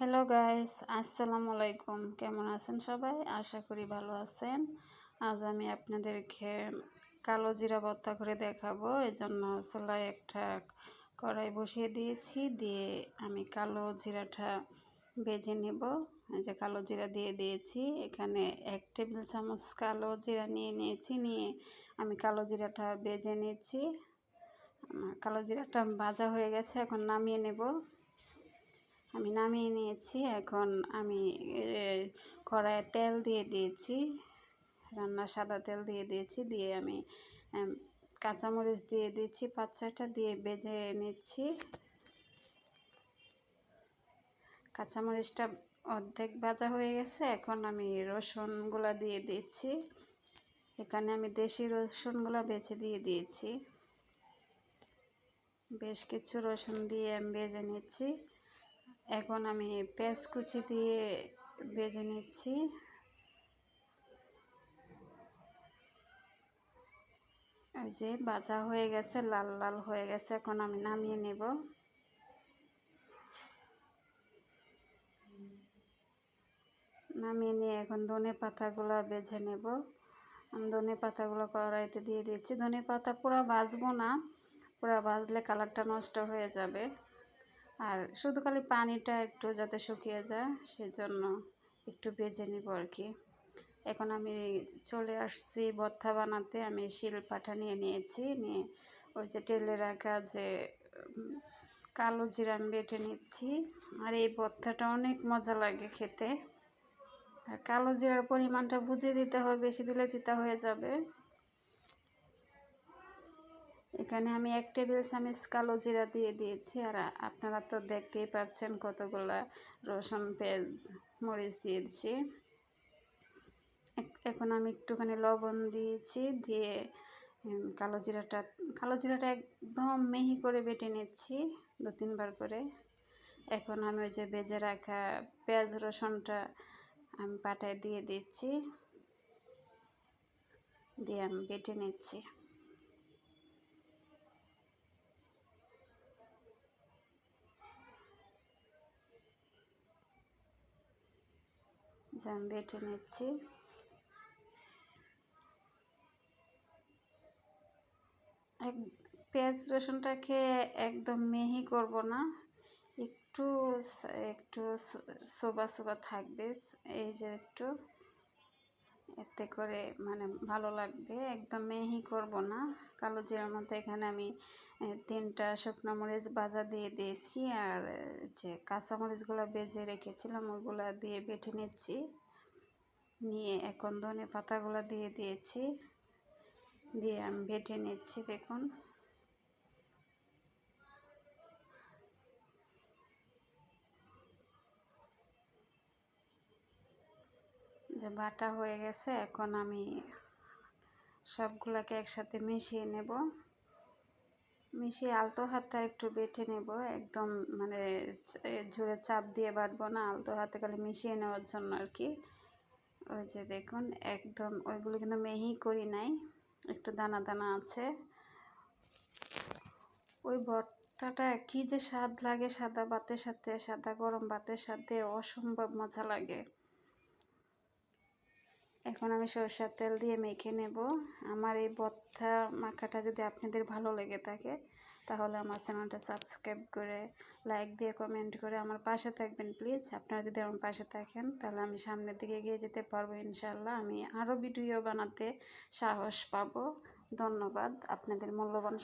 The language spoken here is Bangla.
হ্যালো গাইস আসসালামু আলাইকুম কেমন আছেন সবাই? আশা করি ভালো আছেন। আজ আমি আপনাদেরকে কালো জিরা ভর্তা করে দেখাবো। এই জন্য চুলায় একটা কড়াই বসিয়ে দিয়েছি। দিয়ে আমি কালো জিরাটা বেজে নেব। যে কালো জিরা দিয়ে দিয়েছি। এখানে এক টেবিল চামচ কালো জিরা নিয়ে নিয়েছি। নিয়ে আমি কালো জিরাটা বেজে নিয়েছি। কালো জিরাটা ভাজা হয়ে গেছে। এখন নামিয়ে নেব। আমি নামিয়ে নিয়েছি। এখন আমি কড়াইয়ে তেল দিয়ে দিয়েছি। রান্না সাদা তেল দিয়ে দিয়েছি। দিয়ে আমি কাঁচামরিচ দিয়ে দিচ্ছি পাঁচ ছয়টা দিয়ে বেজে নিচ্ছি। কাঁচামরিচটা অর্ধেক ভাজা হয়ে গেছে। এখন আমি রসুনগুলা দিয়ে দিচ্ছি। এখানে আমি দেশি রসুনগুলা বেছে দিয়ে দিয়েছি। বেশ কিছু রসুন দিয়ে আমি বেজে নিচ্ছি। এখন আমি পেঁয়াজ কুচি দিয়ে বেজে নিচ্ছি। ওই যে বাজা হয়ে গেছে, লাল লাল হয়ে গেছে, এখন আমি নামিয়ে নেব। নামিয়ে নিয়ে এখন ধনে পাতাগুলো বেছে নেব। ধনে পাতাগুলো কড়াইতে দিয়ে দিচ্ছি। ধনে পাতা পুরো ভাজবো না, পুরো ভাজলে কালারটা নষ্ট হয়ে যাবে। আর শুধু খালি পানিটা একটু যাতে শুকিয়ে যায়, সেজন্য একটু বেজে নিব আর কি। এখন আমি চলে আসছি ভর্তা বানাতে। আমি শিল পাঠা নিয়ে নিয়েছি, নিয়ে ওই যে টেলে রাখা যে, কালো জিরা আমি বেটে নিচ্ছি। আর এই ভর্তাটা অনেক মজা লাগে খেতে। আর কালো জিরার পরিমাণটা বুঝে দিতে হবে, বেশি দিলে তিতা হয়ে যাবে। এখানে আমি এক টেবিল চামচ কালো জিরা দিয়ে দিয়েছি আর আপনারা তো দেখতেই পাচ্ছেন কতগুলা রসুন, পেঁয়াজ, মরিচ দিয়েছি এখন আমি একটুখানি লবণ দিয়েছি দিয়ে কালো জিরাটা কালো জিরাটা একদম মেহি করে বেটে নিচ্ছি দু তিনবার করে। এখন আমি ওই যে বেজে রাখা পেঁয়াজ, রসুনটা আমি পাটায় দিয়ে দিচ্ছি, দিয়ে আমি বেটে নিচ্ছি। জাম বেটে নিচ্ছি। এক, পেঁয়াজ রসুনটাকে একদম মিহি করব না। একটু একটু সোবা সোবা থাকবে। এই যে একটু এতে করে মানে ভালো লাগবে, একদম মেহি করব না। কালো জিরার মধ্যে এখানে আমি তিনটা শুকনো মরিচ ভাজা দিয়ে দিয়েছি আর যে কাঁচা মরিচগুলো বেজে রেখেছিলাম ওগুলো দিয়ে বেটে নিচ্ছি। নিয়ে এখন ধনে পাতাগুলো দিয়ে দিয়েছি, দিয়ে আমি বেটে নিচ্ছি দেখুন। যে বাটা হয়ে গেছে, এখন আমি সবগুলোকে একসাথে মিশিয়ে নেব। মিশিয়ে আলতো হাতে একটু বেটে নেব, একদম মানে ঝুড়ে চাপ দিয়ে বাটবো না, আলতো হাতে খালি মিশিয়ে নেওয়ার জন্য আর কি। ওই যে দেখুন, একদম ওইগুলো কিন্তু মেহি করি নাই, একটু দানা দানা আছে। ওই ভর্তাটা কী যে স্বাদ লাগে, সাদা ভাতের সাথে, সাদা গরম ভাতের সাথে, অসম্ভব মজা লাগে। এখন আমি সরষের তেল দিয়ে মেখে নেব। আমার এই ভর্তা মাখাটা যদি আপনাদের ভালো লেগে থাকে, তাহলে আমার চ্যানেলটা সাবস্ক্রাইব করে, লাইক দিয়ে কমেন্ট করে আমার পাশে থাকবেন প্লিজ। আপনারা যদি আমার পাশে থাকেন, তাহলে আমি সামনের দিকে এগিয়ে যেতে পারব ইনশাল্লাহ আমি আরও ভিডিও বানাতে সাহস পাবো। ধন্যবাদ। আপনাদের মূল্যবান